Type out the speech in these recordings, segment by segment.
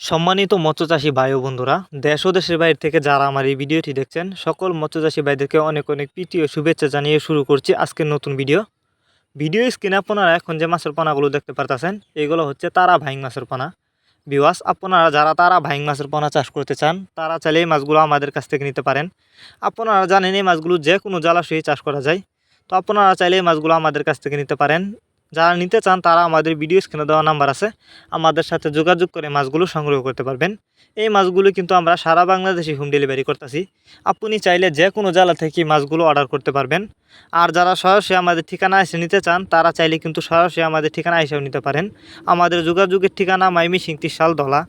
সম্মানিত মৎস্যচাষী ভাই ও বন্ধুরা, দেশ ও দেশের বাইরে থেকে যারা আমার এই ভিডিওটি দেখছেন, সকল মৎস্যচাষী ভাইদেরকে অনেক অনেক প্রীতি ও শুভেচ্ছা জানিয়ে শুরু করছি আজকের নতুন ভিডিও। ভিডিও স্ক্রিনে আপনারা এখন যে মাছের পোনাগুলো দেখতে পারতেছেন, এগুলো হচ্ছে তারা ভাইং মাছের পোনা। বিওয়াস আপনারা যারা তারা ভাইং মাছের পোনা চাষ করতে চান, তারা চাইলে এই মাছগুলো আমাদের কাছ থেকে নিতে পারেন। আপনারা জানেন এই মাছগুলো যে কোনো জলাশয়ে চাষ করা যায়। তো আপনারা চাইলে এই মাছগুলো আমাদের কাছ থেকে নিতে পারেন। যারা নিতে চান, তারা আমাদের ভিডিও স্ক্রিনে দেওয়া নাম্বার আছে। আমাদের সাথে যোগাযোগ করে মাছগুলো সংগ্রহ করতে পারবেন। এই মাছগুলো কিন্তু আমরা সারা বাংলাদেশে হোম ডেলিভারি করতেছি। আপনি চাইলে যে কোনো জেলা থেকে মাছগুলো অর্ডার করতে পারবেন। আর যারা সরাসরি আমাদের ঠিকানা এসে নিতে চান, তারা চাইলে কিন্তু সরাসরি আমাদের ঠিকানা এসেও নিতে পারেন। আমাদের যোগাযোগের ঠিকানা মাইমি সিংটি শাল দলা।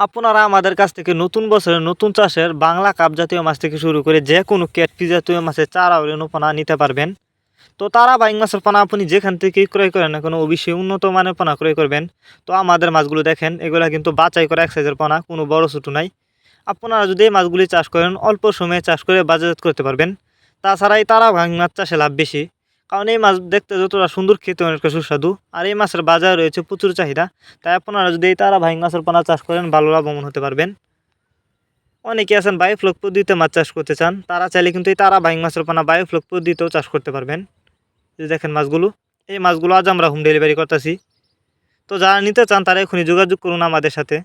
আপনারা আমাদের কাছ থেকে নতুন বছরের নতুন চাষের বাংলা কাপ জাতীয় মাছ থেকে শুরু করে যে কোনো ক্যাটফি জাতীয় মাছের চারা রেণুপনা নিতে পারবেন। তো তারা বাইং মাছের পোনা আপনি যেখান থেকে ক্রয় করেন না কোনো, অবশ্যই উন্নত মানের পোনা ক্রয় করবেন। তো আমাদের মাছগুলো দেখেন, এগুলো কিন্তু বাছাই করা এক সাইজের পোনা, কোনো বড় ছোটো নাই। আপনারা যদি এই মাছগুলি চাষ করেন, অল্প সময়ে চাষ করে বাজারজাত করতে পারবেন। তাছাড়া এই তারা ভাং মাছ চাষে লাভ বেশি। কারণ এই মাছ দেখতে যতটা সুন্দর, খেতে অনেকটা সুস্বাদু। আর এই মাছের বাজার রয়েছে প্রচুর চাহিদা। তাই আপনারা যদি এই তারা ভাং মাছের পোনা চাষ করেন, ভালো লাভবান হতে পারবেন। অনেকে আছেন বায়োফ্লক পদ্ধতিতে মাছ চাষ করতে চান, তারা চাইলে কিন্তু এই তারা বাইং মাছের পোনা বায়োফ্লক পদ্ধতিতেও চাষ করতে পারবেন। যে দেখেন মাছগুলো, এই মাছগুলো আজ আমরা হোম ডেলিভারি করতেছি। তো যারা নিতে চান তারা এখনই যোগাযোগ করুন আমাদের সাথে।